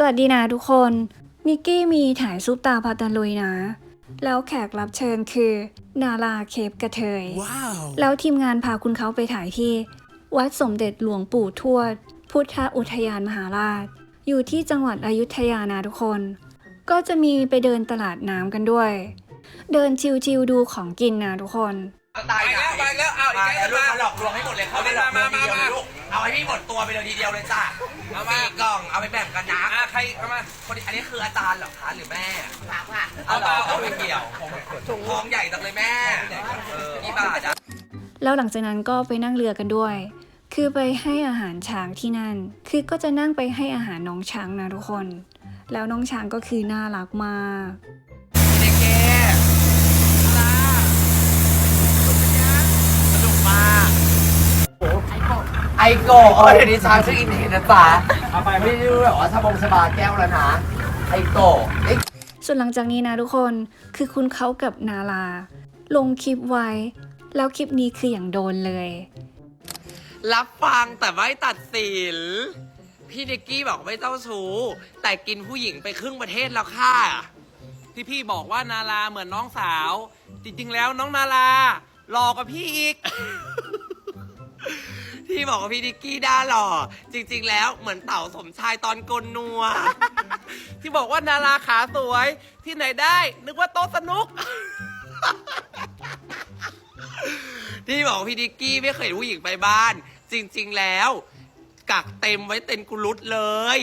สวัสดีนะทุกคน นิกกี้มีถ่ายซุปตาพาตาลุยนะ แล้วแขกรับเชิญคือนาราเคปกระเทย Wow. แล้วทีมงานพาคุณเขาไปถ่ายที่ วัดสมเด็จหลวงปู่ทวด พุทธอุทยานมหาราช อยู่ที่จังหวัดอยุธยานะทุกคน ก็จะมีไปเดินตลาดน้ำกันด้วย เดินชิวๆดูของกินนะทุกคน ตายไปแล้วไปแล้วเอาอีกมาแล้แล้ววลูกมามาหลอกลวงให้หมดเลยเขาไปหลอกลวงทีเดียวเลยลูกเอาให้พี่หมดตัวไปเลยทีเดียวเลยจ้ะเอามาสี่กล่องเอาไปแบ่งกันนะอะใค รเอามาคนนี้อันนี้คืออาจารย์เหรอคะหรือแม่ถามค่ะเอาเหรอเอาไม่เกี่ยวทองใหญ่จังเลยแม่เออกี่บาทอะแล้วหลังจากนั้นก็ไปนั่งเรือกันด้วย คือไปให้อาหารช้างที่นั่น คือก็จะนั่งไปให้อาหารน้องช้างนะทุกคน แล้วน้องช้างก็คือน่ารักมาก เด็กแกลาสนุกมากไอ โกเออเดี๋ยวนี้ช้างชื่ออินเทนนะจ๊ะไม่ได้รู้แบบว่าชาบงชาบาแก้วแล้วนะไอโกไอส่วนหลังจากนี้นะทุกคนคือคุณเขากับนาลาลงคลิปไว้ แล้วคลิปนี้คืออย่างโดนเลย รับฟังแต่ไม่ตัดสิน พี่นิกกี้บอกไม่เจ้าชู้แต่กินผู้หญิงไปครึ่งประเทศแล้วค่ะ ที่พี่บอกว่านาราเหมือนน้องสาว จริงๆแล้วน้องนาราหลอกกับพี่อีก ที่บอกว่าพี่นิกกี้ด้าหล่อ จริง ๆ แล้วเหมือนเต่าสมชายตอนกลนัว ที่บอกว่านาราขาสวยที่ไหนได้ นึกว่าโต๊ะสนุก ที่บอกว่าพี่นิกกี้ไม่เคยเห็นผู้หญิงไปบ้าน จริง ๆ แล้ว กักเต็มไว้เต็นกุลุตเลย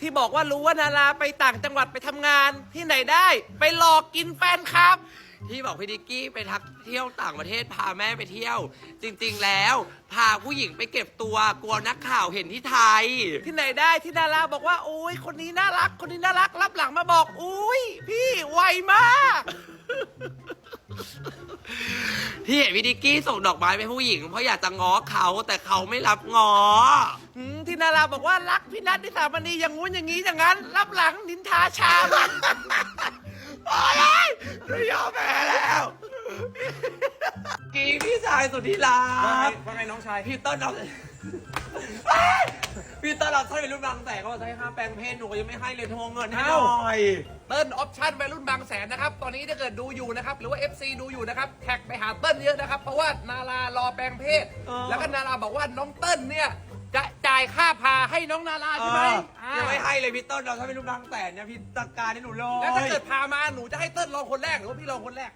ที่บอกว่ารู้ว่านาราไปต่างจังหวัดไปทำงานที่ไหนได้ ไปหลอกกินแฟนครับ ที่บอกพี่นิกกี้ไปทักเที่ยวต่างประเทศพาแม่ไปเที่ยว จริงๆแล้ว พาผู้หญิงไปเก็บตัวกลัวนักข่าวเห็นที่ไทย ที่ไหนได้ที่นาราบอกว่าโอ้ยคนนี้น่ารัก คนนี้น่ารักรับหลังมาบอกอุ้ยพี่ไวมาก ที่เห็นพี่นิกกี้ส่งดอกไม้ไปผู้หญิง เพราะอยากจะง้อเขาแต่เขาไม่รับง้ออืมที่นาราบอกว่ารักพี่นัทนิสามณีอย่างงู้นอย่างนี้อย่างนั้น รับหลังนินทาชามันพอเลยไม่ยอมแพ้ แล้วกีพี่ชายสุดที่รักว่าไงน้องชาย พี่ต้นเราพี่ต้นเราใช้เป็นรุ่นบางแสนเขาบอกใช้ค่าแปลงเพศหนูก็ยังไม่ให้เลยทวงเงินให้หน่อยเติ้ลออปชั่นวัยรุ่นบางแสนนะครับ ตอนนี้ถ้าเกิดดูอยู่นะครับ หรือว่า FC ดูอยู่นะครับ แท็กไปหาเติ้ลเยอะนะครับ เพราะว่านารารอแปลงเพศเออแล้วก็นาราบอกว่าน้องเติ้ลเนี่ยจะจ่ายค่าพาให้น้องนาราใช่ไหมเออยังไม่ให้เลยพี่ต้นเราใช้เป็นรุ่นบางแสนเนี่ยพี่ตักการให้หนูเลยแล้วถ้าเกิดพามาหนูจะให้เติ้ลลองคนแรกหรือว่าพี่ลองคนแรก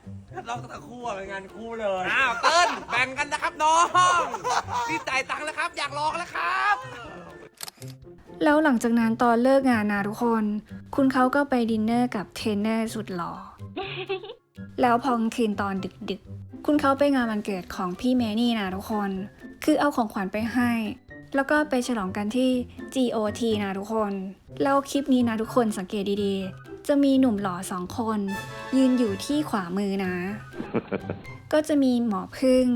เราตั้งแต่คู่อะเป็นงานคู่เลยอ้าวเติ้ลแบ่งกันนะครับน้องพี่จ่ายตังค์แล้วครับ อยากลองแล้วครับ แล้วหลังจากนั้นตอนเลิกงานนะทุกคน คุณเขาก็ไปดินเนอร์กับเทรนเนอร์สุดหล่อ แล้วพอกลางคืนตอนดึกๆ คุณเขาไปงานวันเกิดของพี่เมนี่นะทุกคน คือเอาของขวัญไปให้ แล้วก็ไปฉลองกันที่ GOT นะทุกคน แล้วคลิปนี้นะทุกคนสังเกตดีๆ จะมีหนุ่มหล่อสองคน ยืนอยู่ที่ขวามือนะ ก็จะมีหมอพึ่ง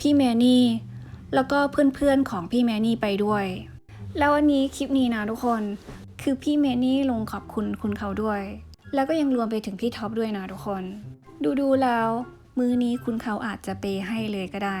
พี่แมนี่ แล้วก็เพื่อนๆของพี่แมนี่ไปด้วย แล้ววันนี้คลิปนี้นะทุกคน คือพี่เมนี่ลงขอบคุณคุณเขาด้วย แล้วก็ยังรวมไปถึงพี่ท็อปด้วยนะทุกคน ดูดูๆแล้ว มือนี้คุณเขาอาจจะเปย์ให้เลยก็ได้